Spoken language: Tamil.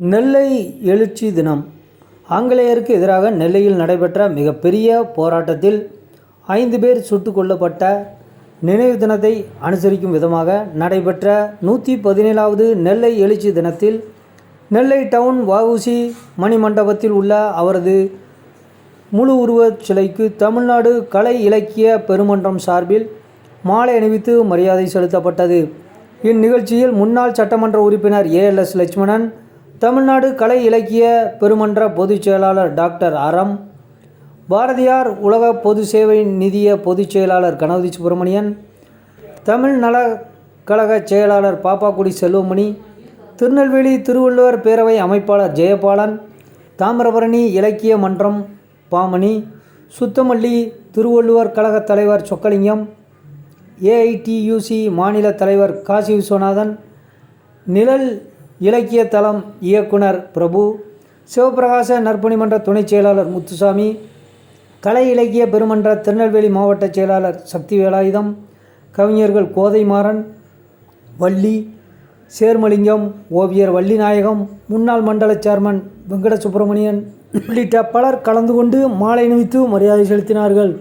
நெல்லை எழுச்சி தினம். ஆங்கிலேயருக்கு எதிராக நெல்லையில் நடைபெற்ற மிகப்பெரிய போராட்டத்தில் ஐந்து பேர் சுட்டுக் கொல்லப்பட்ட நினைவு தினத்தை அனுசரிக்கும் விதமாக நடைபெற்ற நூற்றி பதினேழாவது நெல்லை எழுச்சி தினத்தில் நெல்லை டவுன் வஉசி மணிமண்டபத்தில் உள்ள அவரது முழு உருவச் சிலைக்கு தமிழ்நாடு கலை இலக்கிய பெருமன்றம் சார்பில் மாலை அணிவித்து மரியாதை செலுத்தப்பட்டது. இந்நிகழ்ச்சியில் முன்னாள் சட்டமன்ற உறுப்பினர் ஏஎல்எஸ் லட்சுமணன் தமிழ்நாடு கலை இலக்கிய பெருமன்ற பொதுச் செயலாளர் டாக்டர் அறம் பாரதியார் உலக பொது சேவை நிதிய பொதுச் செயலாளர் கணபதி சுப்பிரமணியன் தமிழ் நல கழக செயலாளர் பாப்பாக்குடி செல்வமணி திருநெல்வேலி திருவள்ளுவர் பேரவை அமைப்பாளர் ஜெயபாலன் தாமிரபரணி இலக்கிய மன்றம் பாமணி சுத்தமல்லி திருவள்ளுவர் கழக தலைவர் சொக்கலிங்கம் ஏஐடியூசி மாநில தலைவர் காசி விஸ்வநாதன் நிழல் இலக்கிய தளம் இயக்குனர் பிரபு சிவபிரகாச நற்பணி மன்ற துணைச் செயலாளர் முத்துசாமி கலை இலக்கிய பெருமன்ற திருநெல்வேலி மாவட்ட செயலாளர் சக்தி வேலாயுதம் கவிஞர்கள் கோதைமாறன் வள்ளி சேர்மலிங்கம் ஓவியர் வள்ளிநாயகம் முன்னாள் மண்டல சேர்மன் வெங்கட சுப்பிரமணியன் உள்ளிட்ட பலர் கலந்து கொண்டு மாலை அணிவித்து மரியாதை செலுத்தினார்கள்.